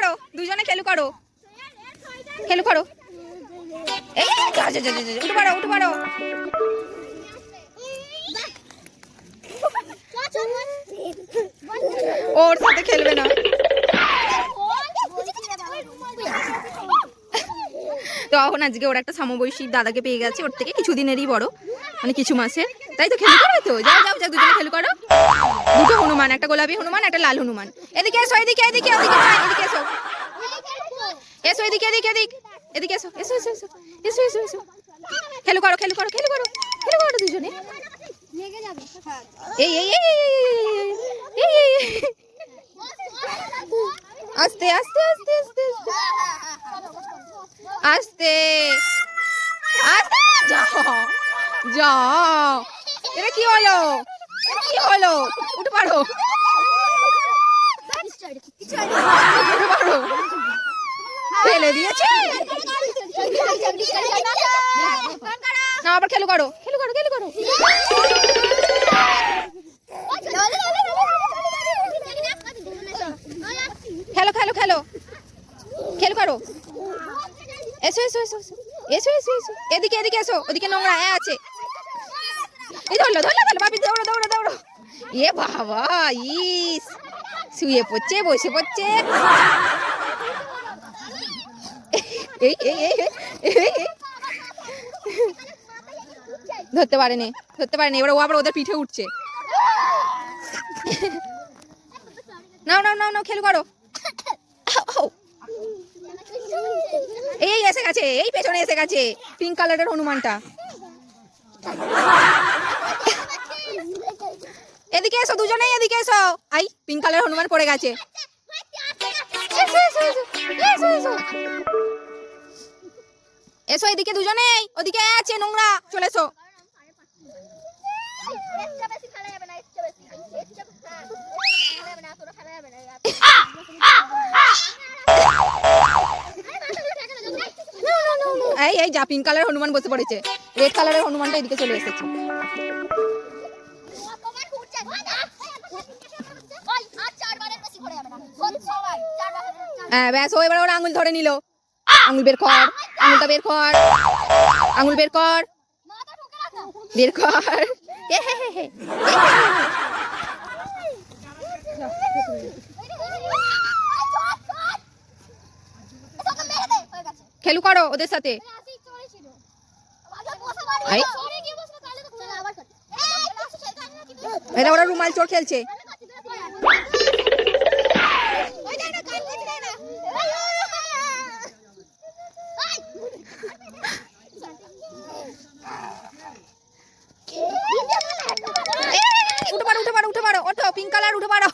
করো, দুজনে খেলু করো। খেলু করো। এই উঠে পারো উঠে পারো ওর সাথে খেলবে না। তো এখন আজকে ওর একটা সমবয়সী দাদাকে পেয়ে গেছে, ওর থেকে কিছুদিনেরই বড় মানে কিছু মাসের। তাই তো, খেলু করো তো? যাও যাও যাও, দুজনে খেলু করো। হনুমান একটা গোলাপি হনুমান একটা লাল হনুমান এদিকে এসো এদিকে এদিকে এদিকে এদিকে এসো এসো এদিকে এদিকে এদিক এদিকে এসো এসো এসো এসো এসো এসো এসো খেলু করো খেলু করো খেলু করো খেলু করো দুজনে এই এই এই এই, এই। আস্তে আস্তে আস্তে আস্তে আস্তে আস্তে যাও যাও এটা কি হলো কি হলো? উঠে পারো। ফেলে দিয়েছে। না আবার খেলু করো। খেলু করো খেলু করো। খেলো খেলো খেলো। খেলু করো। এসো এসো এসো এসো। এসো এসো এসো। এদিকে এদিকে এসো। ওদিকে নোংরা এ আছে। এই ধরলো ধরলো ধরলো দৌড়ো দৌড়ো দৌড়ো। এ বাবা, ইস, শুয়ে পড়ছে, বসে পড়ছে। এই। ধরতে পারেনি ধরতে পারেনি, এবার ও আবার ওদের পিঠে উঠছে। নাও নাও নাও নাও, খেলু করো। এই এসে গেছে, এই পেছনে এসে গেছে পিঙ্ক কালারের হনুমানটা। এদিকে এসো, দুজনেই এদিকে এসো। আই পিঙ্ক কালারের হনুমান পড়ে গেছে। এসো এদিকে দুজনেই, ওদিকে আছে নোংরা, চলে এসো। এই এই যা পিঙ্ক কালারের হনুমান বসে পড়েছে। রেড কালারের হনুমানটা এদিকে চলে এসেছে। হ্যাঁ ব্যাস ও এবার ওর আঙুল ধরে নিল। আঙুল বের কর আঙুলটা বের কর আঙুল বের কর। বের কর। খেলু করো ওদের সাথে। এটা ওরা রুমাল চোর খেলছে। পারো পিঙ্ক কালার উঠে পারো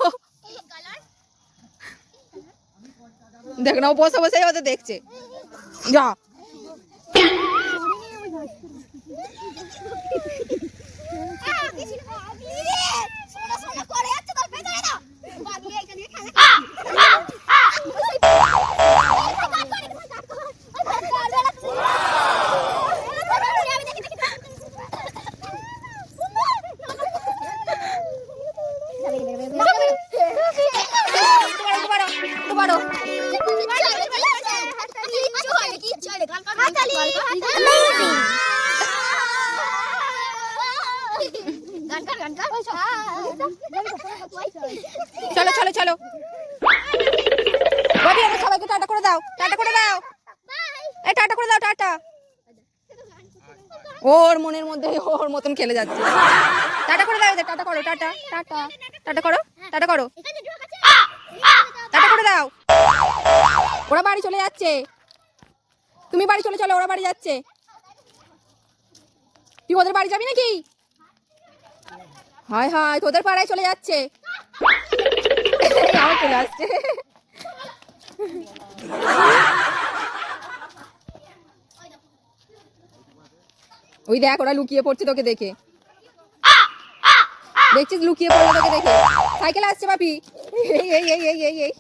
দেখ না ও বসে বসে ওদের দেখছে যা চলো চলো চলো। ববি ওদের সবাইকে টাটা করে দাও, টাটা করে দাও। এই, টাটা করে দাও, টাটা। ওর মনের মধ্যে, ওর মতন খেলে যাচ্ছে। টাটা করে দাও, টাটা করো, টাটা টাটা। টাটা করো টাটা করো। টাটা করে দাও। ওরা বাড়ি চলে যাচ্ছে। তুমি বাড়ি চলে চলো, ওরা বাড়ি যাচ্ছে। তুই ওদের বাড়ি যাবি নাকি? হায় হায়, তোদের পাড়ায় চলে যাচ্ছে। ওই দেখ, ওরা লুকিয়ে পড়ছে তোকে দেখে। দেখছিস লুকিয়ে পড়ল তোকে দেখে? সাইকেল আসছে বাপি এই এই এই এই এই।